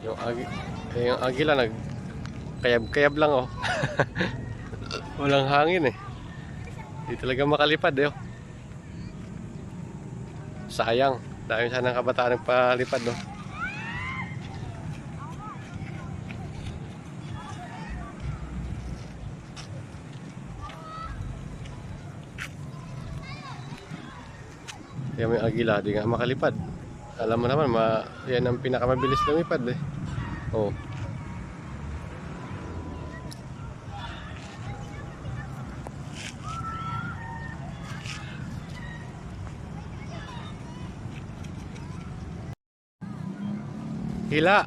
Yung, agi, yung agila nag kayab-kayab lang oh. Walang hangin eh. Hindi talaga makalipad eh. oh. Sayang. Dahil sana ng kabataan nagpalipad no. Kaya may agila, di nga makalipad. Alam mo naman, ma, yan ang pinakamabilis lumipad eh. Oh. Hila.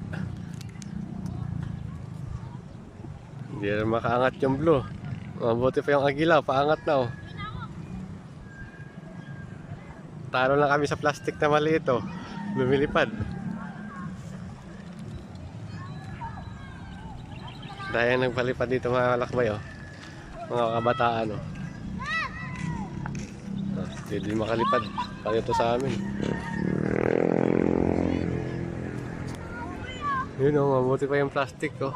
Hindi na makaangat yung blue. Mabuti pa yung agila, paangat na oh. Talo lang kami sa plastic na maliit oh. Lumilipad. Dahil nagpalipad dito mga lakbay oh. Mga kabataan oh. Oh, Hindi din makalipad. Pati ito sa amin. Yun oh, mabuti pa yung plastic oh.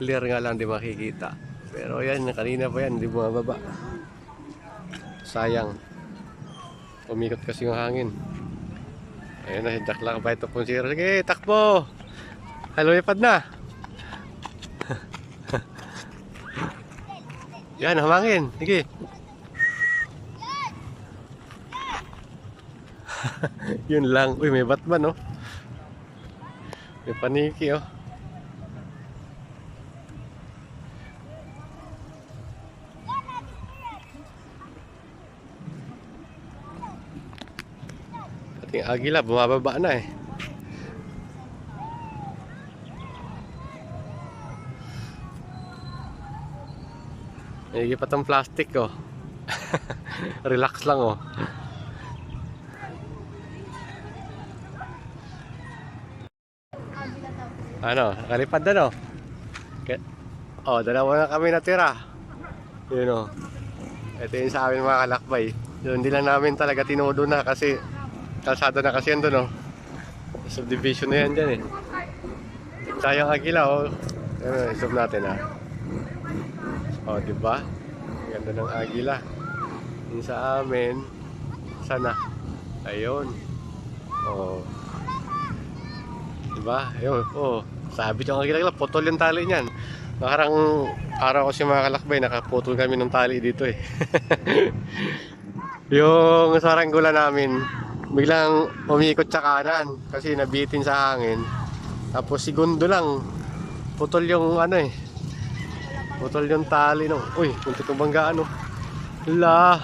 Clear nga lang di makikita. Pero yan, kanina pa yan, hindi bumababa. Sayang. Umikot kasi yung hangin. Ayun na, hindak lang ba ito kung zero. Sige, takbo! Halulipad na! Yan, humangin. Sige. Yun lang. Uy, may Batman, oh. May paniki, oh. Ating agila, bumababa na eh. May pa tong plastic oh. Relax lang oh. Ano, nakalipad na no? Oh, dalawa na kami natira. Yun oh. Ito yung sa amin mga kalakbay. Yun, hindi lang namin talaga tinudo na kasi kalsada na kasi yan doon oh. Subdivision na yan dyan eh. Sayang agila oh. Ano, zoom natin ah. Oh, di ba? Ganda ng agila. Yung sa amin, sana. Ayun. Oh. Di ba? Ayun, oh. Sabi yung agila, putol yung tali niyan. Nakarang araw kasi mga kalakbay, nakaputol kami ng tali dito eh. yung saranggula namin, biglang umikot sa kanan kasi nabitin sa hangin. Tapos segundo lang, putol yung ano eh, Putol yung tali no. Uy, muntik kong banggaan no. La,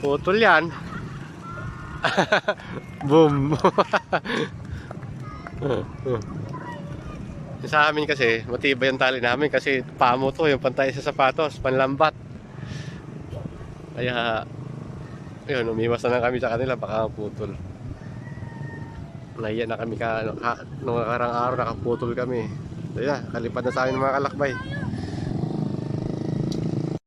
putol yan. Boom. Sa amin kasi, matibay yung tali namin kasi pamo to, yung pantay sa sapatos, panlambat. Kaya, yun, umiwas na lang kami sa kanila, baka putol. Nahiya na kami ka, ano, nung nakarang araw nakaputol kami. Kaya, kalipad na sa amin mga kalakbay.